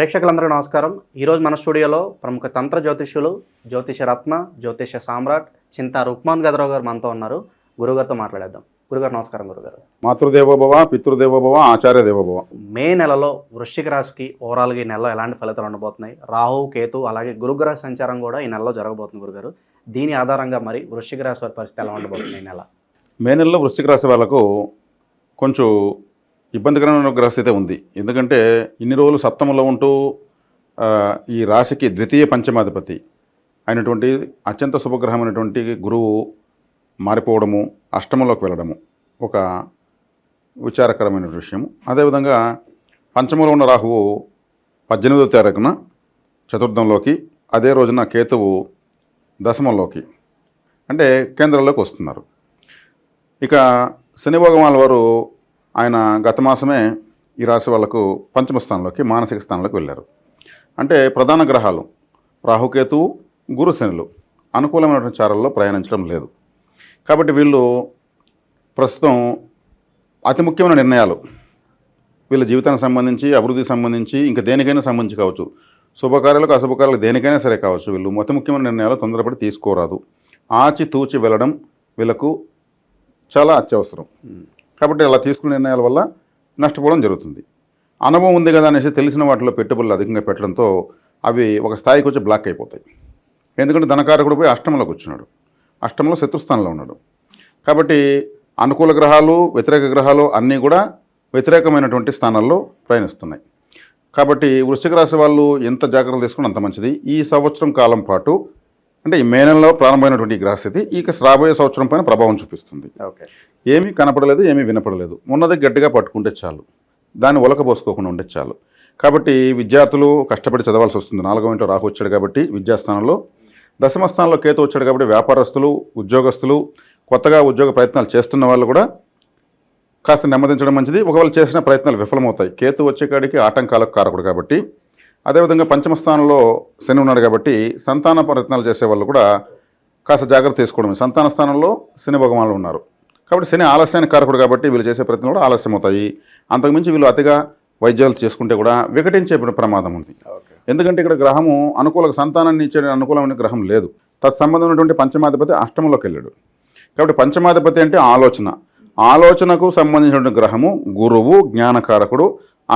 ప్రేక్షకులందరికీ నమస్కారం. ఈరోజు మన స్టూడియోలో ప్రముఖ తంత్ర జ్యోతిష్యులు జ్యోతిష రత్న జ్యోతిష సామ్రాట్ చింతా రుక్మాన్ గదరావు గారు మనతో ఉన్నారు. గురుగారితో మాట్లాడేద్దాం. గురుగారు నమస్కారం గురుగారు. మాతృదేవోభవ పితృదేవోభవ ఆచార్య దేవోభవ మే నెలలో వృశ్చిక రాశికి ఓవరాల్గా ఈ నెలలో ఎలాంటి ఫలితాలు ఉండబోతున్నాయి? రాహు కేతు అలాగే గురుగ్రహ సంచారం కూడా ఈ నెలలో జరగబోతుంది గురుగారు. దీని ఆధారంగా మరి వృశ్చిక రాశి వారి పరిస్థితి ఎలా ఉండబోతుంది ఈ నెల? మే నెలలో వృశ్చిక రాశి వాళ్ళకు కొంచెం ఇబ్బందికరమైన గ్రహస్థితి ఉంది. ఎందుకంటే ఇన్ని రోజులు సప్తమంలో ఉంటూ ఈ రాశికి ద్వితీయ పంచమాధిపతి అయినటువంటి అత్యంత శుభగ్రహమైనటువంటి గురువు మారిపోవడము అష్టమంలోకి వెళ్ళడము ఒక విచారకరమైన విషయం అదేవిధంగా పంచమంలో ఉన్న రాహువు పద్దెనిమిదో తారీఖున చతుర్థంలోకి అదే రోజున కేతువు దశమంలోకి అంటే కేంద్రంలోకి వస్తున్నారు. ఇక శని వారు ఆయన గత మాసమే ఈ రాశి వాళ్ళకు పంచమ స్థానంలోకి మానసిక స్థానంలోకి వెళ్ళారు. అంటే ప్రధాన గ్రహాలు రాహుకేతువు గురు శనులు. అనుకూలమైనటువంటి చారల్లో ప్రయాణించడం లేదు. కాబట్టి వీళ్ళు ప్రస్తుతం అతి ముఖ్యమైన నిర్ణయాలు. వీళ్ళ జీవితానికి సంబంధించి అభివృద్ధికి సంబంధించి ఇంకా దేనికైనా సంబంధించి కావచ్చు. శుభకార్యాలకు అశుభకార్యాలకు దేనికైనా సరే కావచ్చు. వీళ్ళు అతి ముఖ్యమైన నిర్ణయాలు తొందరపడి తీసుకోరాదు. ఆచి తూచి వెళ్ళడం వీళ్ళకు చాలా అత్యవసరం. కాబట్టి అలా తీసుకునే నిర్ణయాల వల్ల నష్టపోవడం జరుగుతుంది. అనుభవం ఉంది కదా అనేసి తెలిసిన వాటిలో పెట్టుబడులు అధికంగా పెట్టడంతో అవి ఒక స్థాయికి వచ్చి బ్లాక్ అయిపోతాయి. ఎందుకంటే ధనకారకుడు పోయి అష్టంలో కూర్చున్నాడు అష్టంలో శత్రుస్థానంలో ఉన్నాడు. కాబట్టి అనుకూల గ్రహాలు వ్యతిరేక గ్రహాలు అన్నీ కూడా వ్యతిరేకమైనటువంటి స్థానాల్లో ప్రయాణిస్తున్నాయి. కాబట్టి వృశ్చిక రాశి వాళ్ళు ఎంత జాగ్రత్తలు తీసుకుని అంత మంచిది. ఈ సంవత్సరం కాలం పాటు అంటే ఈ మే నెలలో ప్రారంభమైనటువంటి ఈ గ్రహస్థితి ఇక రాబోయే సంవత్సరం పైన ప్రభావం చూపిస్తుంది. ఓకే. ఏమీ కనపడలేదు ఏమీ వినపడలేదు. ఉన్నది గట్టిగా పట్టుకుంటే చాలు. దాన్ని ఒలకబోసుకోకుండా ఉంటే చాలు. కాబట్టి విద్యార్థులు కష్టపడి చదవాల్సి వస్తుంది. నాలుగో ఇంట్లో రాహు వచ్చాడు కాబట్టి విద్యాస్థానంలో. దశమ స్థానంలో కేతు వచ్చాడు కాబట్టి వ్యాపారస్తులు ఉద్యోగస్తులు కొత్తగా ఉద్యోగ ప్రయత్నాలు చేస్తున్న వాళ్ళు కూడా కాస్త నెమ్మదించడం మంచిది. ఒకవేళ చేసిన ప్రయత్నాలు విఫలమవుతాయి. కేతు వచ్చే కాడికి ఆటంకాలకు కారకుడు కాబట్టి అదేవిధంగా పంచమ స్థానంలో శని ఉన్నాడు కాబట్టి సంతాన ప్రయత్నాలు చేసే వాళ్ళు కూడా కాస్త జాగ్రత్త తీసుకోవడమే. సంతాన స్థానంలో శని భగవానులు ఉన్నారు. కాబట్టి శని ఆలస్యానికి కారకుడు కాబట్టి వీళ్ళు చేసే ప్రయత్నాలు కూడా ఆలస్యం అవుతాయి అంతకుమించి వీళ్ళు అతిగా వైద్యాలు చేసుకుంటే కూడా వికటించే ప్రమాదం ఉంది. ఎందుకంటే ఇక్కడ గ్రహము అనుకూల సంతానాన్ని ఇచ్చే అనుకూలమైన గ్రహం లేదు. తత్సంబంధమైనటువంటి పంచమాధిపతి అష్టమంలోకి వెళ్ళాడు. కాబట్టి పంచమాధిపతి అంటే ఆలోచన. ఆలోచనకు సంబంధించినటువంటి గ్రహము గురువు జ్ఞానకారకుడు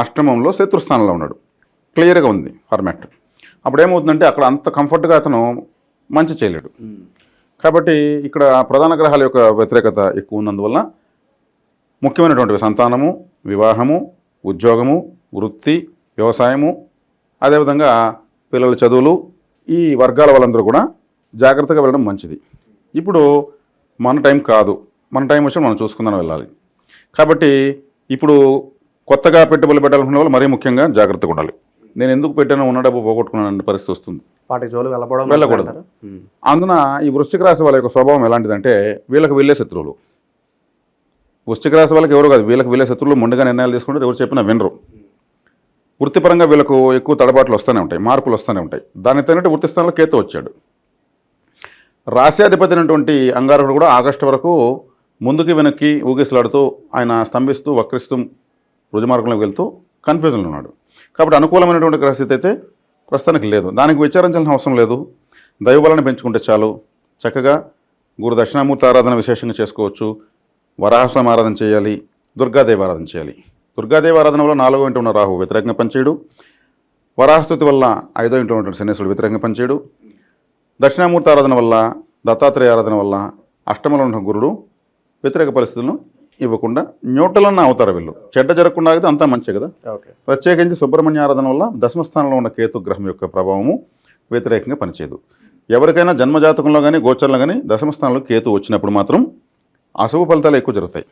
అష్టమంలో శత్రుస్థానంలో ఉన్నాడు. క్లియర్గా ఉంది ఫార్మాట్. అప్పుడు ఏమవుతుందంటే అక్కడ అంత కంఫర్ట్గా అతను మంచి చేయలేడు. కాబట్టి ఇక్కడ ప్రధాన గ్రహాల యొక్క వ్యతిరేకత ఎక్కువ ఉన్నందువల్ల ముఖ్యమైనటువంటి సంతానము వివాహము ఉద్యోగము వృత్తి వ్యవసాయము అదేవిధంగా పిల్లల చదువులు ఈ వర్గాల వాళ్ళందరూ కూడా జాగ్రత్తగా వెళ్ళడం మంచిది. ఇప్పుడు మన టైం కాదు. మన టైం వచ్చి మనం చూసుకుందాం వెళ్ళాలి. కాబట్టి ఇప్పుడు కొత్తగా పెట్టుబడులు పెట్టాలనుకునే వాళ్ళు మరీ ముఖ్యంగా జాగ్రత్తగా ఉండాలి. నేను ఎందుకు పెట్టానో ఉన్న డబ్బు పోగొట్టుకున్నాను పరిస్థితి వస్తుంది. వాటి జోలు వెళ్ళబడడం వెళ్ళకూడదు. అందున ఈ వృశ్చిక రాశి వాళ్ళ యొక్క స్వభావం ఎలాంటిదంటే వీళ్ళకి వీళ్ళే శత్రువులు. వృశ్చిక రాశి వాళ్ళకి ఎవరు కాదు వీళ్ళకి వీళ్ళే శత్రువులు ముందుగా నిర్ణయాలు తీసుకుంటే ఎవరు చెప్పినా వినరు. వృత్తిపరంగా వీళ్ళకు ఎక్కువ తడబాట్లు వస్తూనే ఉంటాయి మార్పులు వస్తూనే ఉంటాయి. దానికి తగినట్టు వృత్తి స్థానంలో కేతు వచ్చాడు. రాశ్యాధిపతి అయినటువంటి అంగారకుడు కూడా ఆగస్టు వరకు ముందుకి వెనక్కి ఊగిసలాడుతూ ఆయన స్తంభిస్తూ వక్రిస్తూ రుజుమార్గంలోకి వెళ్తూ కన్ఫ్యూజన్లో ఉన్నాడు. కాబట్టి అనుకూలమైనటువంటి గ్రహస్థితి అయితే ప్రస్తుతానికి లేదు. దానికి విచారించాల్సిన అవసరం లేదు. దైవబలాన్ని పెంచుకుంటే చాలు. చక్కగా గురు దక్షిణామూర్తి ఆరాధన విశేషంగా చేసుకోవచ్చు. వరాహస్వామి ఆరాధన చేయాలి. దుర్గాదేవి ఆరాధన చేయాలి. దుర్గాదేవి ఆరాధన వల్ల నాలుగో ఇంటి ఉన్న రాహు వ్యతిరేకంగా పనిచేయడు. వరాహస్థుతి వల్ల ఐదో ఇంట్లో ఉన్నటువంటి శనేశ్వరుడు వ్యతిరేకంగా పనిచేయడు. దక్షిణామూర్తి ఆరాధన వల్ల దత్తాత్రేయ ఆరాధన వల్ల అష్టమలో ఉన్న గురుడు వ్యతిరేక పరిస్థితులను ఇవ్వకుండా న్యూట్రల్ అవుతారు వీళ్ళు. చెడ్డ జరగకుండా అయితే అంతా మంచి కదా. ప్రత్యేకించి సుబ్రహ్మణ్య ఆరాధన వల్ల దశమ స్థానంలో ఉన్న కేతు గ్రహం యొక్క ప్రభావము వ్యతిరేకంగా పనిచేయదు. ఎవరికైనా జన్మజాతకంలో కానీ గోచరంలో కానీ దశమ స్థానంలో కేతు వచ్చినప్పుడు మాత్రం అశుభ ఫలితాలు ఎక్కువ జరుగుతాయి.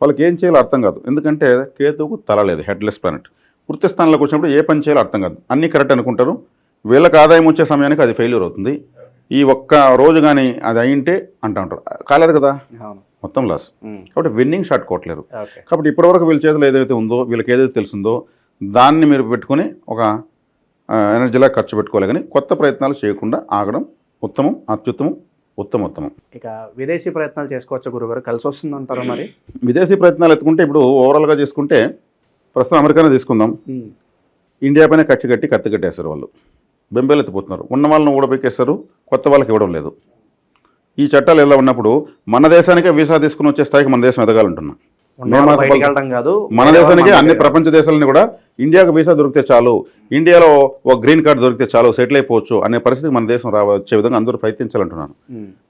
వాళ్ళకి ఏం చేయాలో అర్థం కాదు. ఎందుకంటే కేతువుకు తల లేదు హెడ్లెస్ ప్లానెట్. వృత్తి స్థానంలోకి వచ్చినప్పుడు ఏ పని చేయాలో అర్థం కాదు. అన్నీ కరెక్ట్ అనుకుంటారు. వీళ్ళకి ఆదాయం వచ్చే సమయానికి అది ఫెయిల్యూర్ అవుతుంది. ఈ ఒక్క రోజు కానీ అది అయింటే అంటూ ఉంటారు. కాలేదు కదా? మొత్తం లాస్. కాబట్టి విన్నింగ్ షాట్ కొట్టలేరు కాబట్టి ఇప్పటివరకు వీళ్ళ చేతిలో ఏదైతే ఉందో వీళ్ళకి ఏదైతే తెలుసుందో దాన్ని మీరు పెట్టుకొని ఒక ఎనర్జీలా ఖర్చు పెట్టుకోవాలి కానీ కొత్త ప్రయత్నాలు చేయకుండా ఆగడం ఉత్తమం అత్యుత్తమం ఉత్తమోత్తమం. ఇక విదేశీ ప్రయత్నాలు చేసుకోవచ్చు గురుగారు కలిసి వస్తుంది అంటారా మరి? విదేశీ ప్రయత్నాలు ఎత్తుకుంటే ఇప్పుడు ఓవరాల్గా చేసుకుంటే ప్రస్తుతం అమెరికానే తీసుకుందాం. ఇండియా పైన కచ్చి కట్టి కత్తి కట్టేస్తారు వాళ్ళు. బెంబేలెత్తిపోతున్నారు ఉన్న వాళ్ళని ఊడబెక్కేస్తారు కొత్త వాళ్ళకి ఇవ్వడం లేదు. ఈ చట్టాలు ఎలా ఉన్నప్పుడు మన దేశానికే వీసా తీసుకుని వచ్చే స్థాయికి మన దేశం ఎదగాలంటున్నాం. మన దేశానికి అన్ని. ప్రపంచ దేశాలని కూడా ఇండియాకు వీసా దొరికితే చాలు ఇండియాలో ఒక గ్రీన్ కార్డు దొరికితే చాలు సెటిల్ అయిపోవచ్చు అనే పరిస్థితికి మన దేశం రావ వచ్చే విధంగా అందరూ ప్రయత్నించాలంటున్నాను.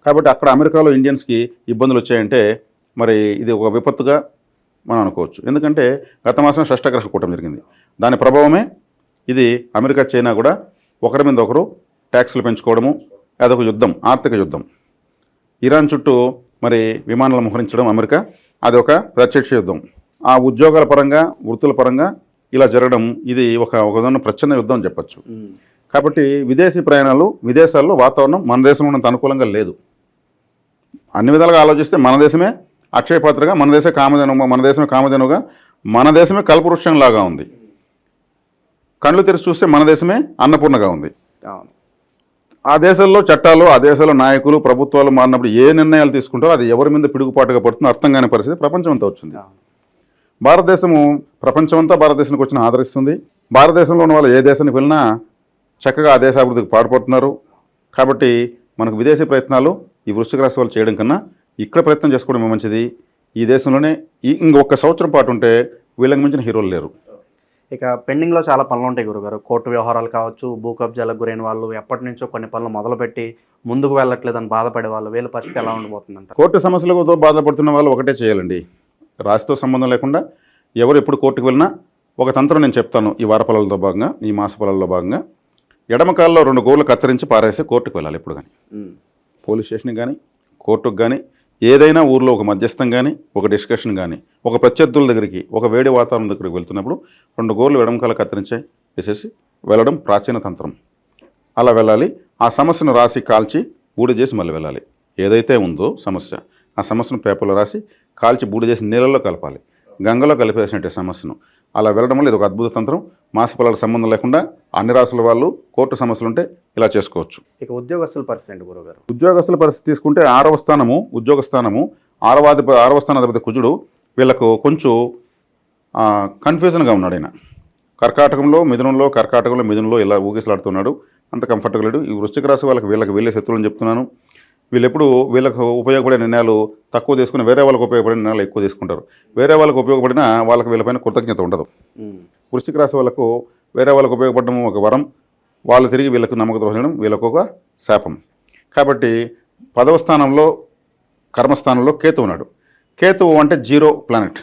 కాబట్టి అక్కడ అమెరికాలో ఇండియన్స్కి ఇబ్బందులు వచ్చాయంటే మరి ఇది ఒక విపత్తుగా మనం అనుకోవచ్చు. ఎందుకంటే గత మాసం షష్టగ్రహ కూటమి జరిగింది. దాని ప్రభావమే ఇది అమెరికా చైనా కూడా ఒకరి మీద ఒకరు ట్యాక్సులు పెంచుకోవడము అదొక యుద్ధం ఆర్థిక యుద్ధం. ఇరాన్ చుట్టూ మరి విమానాలు మోహరించడం అమెరికా. అది ఒక ప్రత్యక్ష యుద్ధం. ఆ ఉద్యోగాల పరంగా వృత్తుల పరంగా ఇలా జరగడం ఇది ఒక ఒక ప్రచ్ఛన్న యుద్ధం అని చెప్పచ్చు. కాబట్టి విదేశీ ప్రయాణాలు విదేశాల్లో వాతావరణం మన దేశంలో ఉన్నంత అనుకూలంగా లేదు. అన్ని విధాలుగా ఆలోచిస్తే మన దేశమే అక్షయ పాత్రగా మన దేశమే కామధేనుగా మన దేశమే కామధేనుగా మన దేశమే కల్పవృక్షం లాగా ఉంది. కళ్ళు తెరిచి చూస్తే మన దేశమే అన్నపూర్ణగా ఉంది. ఆ దేశాల్లో చట్టాలు ఆ దేశాల్లో నాయకులు ప్రభుత్వాలు మారినప్పుడు ఏ నిర్ణయాలు తీసుకుంటారో అది ఎవరి మీద పిడుగుపాటుగా పడుతుందో అర్థం కాని పరిస్థితి ప్రపంచం అంతా వచ్చింది. భారతదేశము ప్రపంచమంతా భారతదేశానికి వచ్చిన ఆదరిస్తుంది. భారతదేశంలో ఉన్న వాళ్ళు ఏ దేశానికి వెళ్ళినా చక్కగా ఆ దేశ అభివృద్ధికి పాటుపడుతున్నారు. కాబట్టి మనకు విదేశీ ప్రయత్నాలు ఈ వృశ్చిక రాశి వాళ్ళు చేయడం కన్నా ఇక్కడ ప్రయత్నం చేసుకోవడం మంచిది. ఈ దేశంలోనే ఇంకొక సంవత్సరం పాటు ఉంటే వీళ్ళకి మించిన హీరోలు లేరు. ఇక పెండింగ్లో చాలా పనులు ఉంటాయి గురుగారు. కోర్టు వ్యవహారాలు కావచ్చు భూ కబ్జాలకు గురైన వాళ్ళు ఎప్పటి నుంచో కొన్ని పనులు మొదలుపెట్టి ముందుకు వెళ్ళట్లేదని బాధపడే వాళ్ళు వీళ్ళ పరిస్థితి ఎలా ఉండబోతుందంట కోర్టు సమస్యలతో బాధపడుతున్న వాళ్ళు ఒకటే చేయాలండి. రాశితో సంబంధం లేకుండా ఎవరు ఎప్పుడు కోర్టుకు వెళ్ళినా ఒక తంత్రం నేను చెప్తాను ఈ వార పొలాలతో భాగంగా ఈ మాస పొలాల్లో భాగంగా. ఎడమ కాల్లో రెండు గోర్లు కత్తిరించి పారేసి కోర్టుకు వెళ్ళాలి ఎప్పుడు కానీ. పోలీస్ స్టేషన్కి కానీ కోర్టుకు కానీ ఏదైనా ఊర్లో ఒక మధ్యస్థం కానీ ఒక డిస్కషన్ కానీ ఒక ప్రత్యర్థుల దగ్గరికి ఒక వేడి వాతావరణం దగ్గరికి వెళ్తున్నప్పుడు రెండు గోర్లు ఎడమకాల కత్తిరించే వేసేసి వెళ్ళడం ప్రాచీన తంత్రం. అలా వెళ్ళాలి. ఆ సమస్యను రాసి కాల్చి బూడి చేసి మళ్ళీ వెళ్ళాలి. ఏదైతే ఉందో సమస్య ఆ సమస్యను పేపర్లో రాసి కాల్చి బూడి చేసి నీళ్ళల్లో కలపాలి. గంగలో కలిపేసినట్టే సమస్యను. అలా వెళ్ళడం వల్ల ఇది ఒక అద్భుత తంత్రం. మాస పొలాలకు సంబంధం లేకుండా అన్ని రాసుల వాళ్ళు కోర్టు సమస్యలు ఉంటే ఇలా చేసుకోవచ్చు. ఇక ఉద్యోగస్తుల పరిస్థితి ఏంటి గురుగారు ఉద్యోగస్తుల పరిస్థితి తీసుకుంటే ఆరవ స్థానము ఉద్యోగ స్థానము ఆరవాధిప ఆరవ స్థానాధిపతి కుజుడు వీళ్ళకు కొంచెం కన్ఫ్యూజన్గా ఉన్నాడు ఆయన కర్కాటకంలో మిథునంలో కర్కాటకంలో మిథునంలో ఇలా ఊగిసలాడుతున్నాడు. అంత కంఫర్ట్గా లేడు. ఈ వృశ్చిక రాశి వాళ్ళకి వీళ్ళకి వీళ్ళే శత్రువులని చెప్తున్నాను. వీళ్ళు ఎప్పుడు వీళ్ళకు ఉపయోగపడే నిర్ణయాలు తక్కువ తీసుకుని వేరే వాళ్ళకి ఉపయోగపడే నిర్ణయాలు ఎక్కువ తీసుకుంటారు. వేరే వాళ్ళకి ఉపయోగపడిన వాళ్ళకి వీళ్ళపైన కృతజ్ఞత ఉండదు. వృశ్చిక రాశి వాళ్ళకు వేరే వాళ్ళకు ఉపయోగపడడం ఒక వరం. వాళ్ళు తిరిగి వీళ్ళకు నమ్మక ద్రోహం వీళ్ళకు ఒక శాపం. కాబట్టి పదవ స్థానంలో కర్మస్థానంలో కేతు ఉన్నాడు. కేతువు అంటే జీరో ప్లానెట్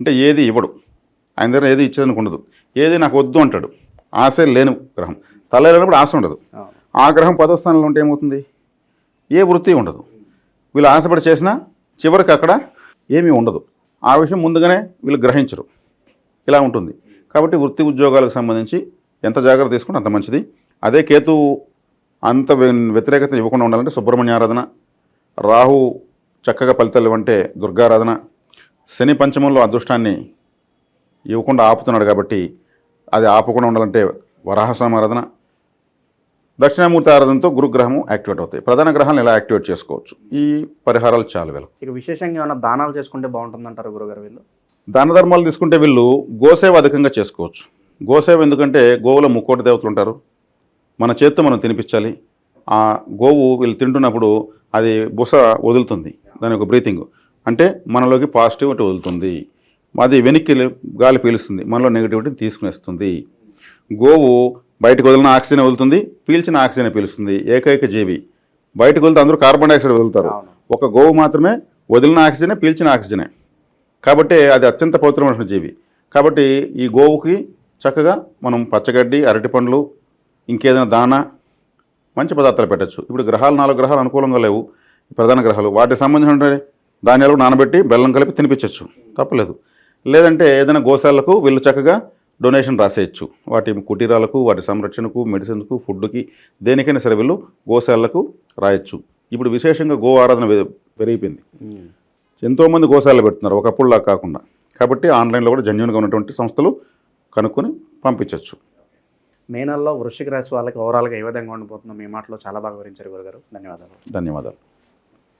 అంటే ఏది ఇవ్వడు. ఆయన దగ్గర ఏది ఇచ్చేదానికి ఉండదు. ఏది నాకు వద్దు అంటాడు. ఆశ లేని గ్రహం. తల లేనప్పుడు ఆశ ఉండదు. ఆ గ్రహం పదవ స్థానంలో ఉంటే ఏమవుతుంది? ఏ వృత్తి ఉండదు. వీళ్ళు ఆశపడి చేసినా చివరికి అక్కడ ఏమీ ఉండదు. ఆ విషయం ముందుగానే వీళ్ళు గ్రహించరు. ఇలా ఉంటుంది. కాబట్టి వృత్తి ఉద్యోగాలకు సంబంధించి ఎంత జాగ్రత్త తీసుకుంటే అంత మంచిది. అదే కేతు అంత వ్య- వ్యతిరేకత ఇవ్వకుండా ఉండాలంటే సుబ్రహ్మణ్య ఆరాధన రాహు చక్కగా ఫలితాలు ఇవ్వంటే దుర్గారాధన శని పంచమంలో అదృష్టాన్ని ఇవ్వకుండా ఆపుతున్నాడు కాబట్టి అది ఆపకుండా ఉండాలంటే వరాహస్వామి ఆరాధన దక్షిణామూర్తి ఆరాధనతో గురుగ్రహము యాక్టివేట్ అవుతాయి. ప్రధాన గ్రహాలను ఇలా యాక్టివేట్ చేసుకోవచ్చు? ఈ పరిహారాలు చాలా వీళ్ళు ఇక విశేషంగా ఏమైనా దానాలు చేసుకుంటే బాగుంటుందంటారు గురుగారు వీళ్ళు? దాన ధర్మాలు తీసుకుంటే వీళ్ళు గోసేవ అధికంగా చేసుకోవచ్చు. గోసేవ ఎందుకంటే గోవులో ముక్కోటి దేవతలు ఉంటారు. మన చేత్తో మనం తినిపించాలి. ఆ గోవు వీళ్ళు తింటున్నప్పుడు అది బుస వదులుతుంది. దాని యొక్క బ్రీతింగ్ అంటే మనలోకి పాజిటివిటీ వదులుతుంది. అది వెనక్కి గాలి పీలుస్తుంది. మనలో నెగిటివిటీని తీసుకునేస్తుంది. గోవు బయటకు వదిలిన ఆక్సిజన్ వదులుతుంది. పీల్చిన ఆక్సిజన్ పీలుస్తుంది. ఏకైక జీవి. బయటకు వదిలితే అందరూ కార్బన్ డైఆక్సైడ్ వదులుతారు. ఒక గోవు మాత్రమే వదిలిన ఆక్సిజనే పీల్చిన ఆక్సిజనే కాబట్టి అది అత్యంత పవిత్రమైన జీవి. కాబట్టి ఈ గోవుకి చక్కగా మనం పచ్చగడ్డి అరటి పండ్లు ఇంకేదైనా దానా మంచి పదార్థాలు పెట్టచ్చు. ఇప్పుడు గ్రహాలు నాలుగు గ్రహాలు అనుకూలంగా లేవు. ప్రధాన గ్రహాలు వాటికి సంబంధించిన ధాన్యాలు నానబెట్టి బెల్లం కలిపి తినిపించవచ్చు తప్పలేదు. లేదంటే ఏదైనా గోశాలకు వీళ్ళు చక్కగా డొనేషన్ రాసేయచ్చు. వాటి కుటీరాలకు వాటి సంరక్షణకు మెడిసిన్కు ఫుడ్కి దేనికైనా సరే వీళ్ళు గోశాలకు రాయొచ్చు. ఇప్పుడు విశేషంగా గో ఆరాధన పెరిగిపోయింది. ఎంతోమంది గోశాలలు పెడుతున్నారు ఒకప్పుడులా కాకుండా. కాబట్టి ఆన్లైన్లో కూడా జెన్యున్గా ఉన్నటువంటి సంస్థలు కనుక్కొని పంపించవచ్చు మే నెలలో వృశ్చిక రాశి వాళ్ళకి ఓవరాల్గా ఏ విధంగా ఉండబోతుందో మీ మాటలో చాలా బాగా వివరించారు గురుగారు. ధన్యవాదాలు. ధన్యవాదాలు.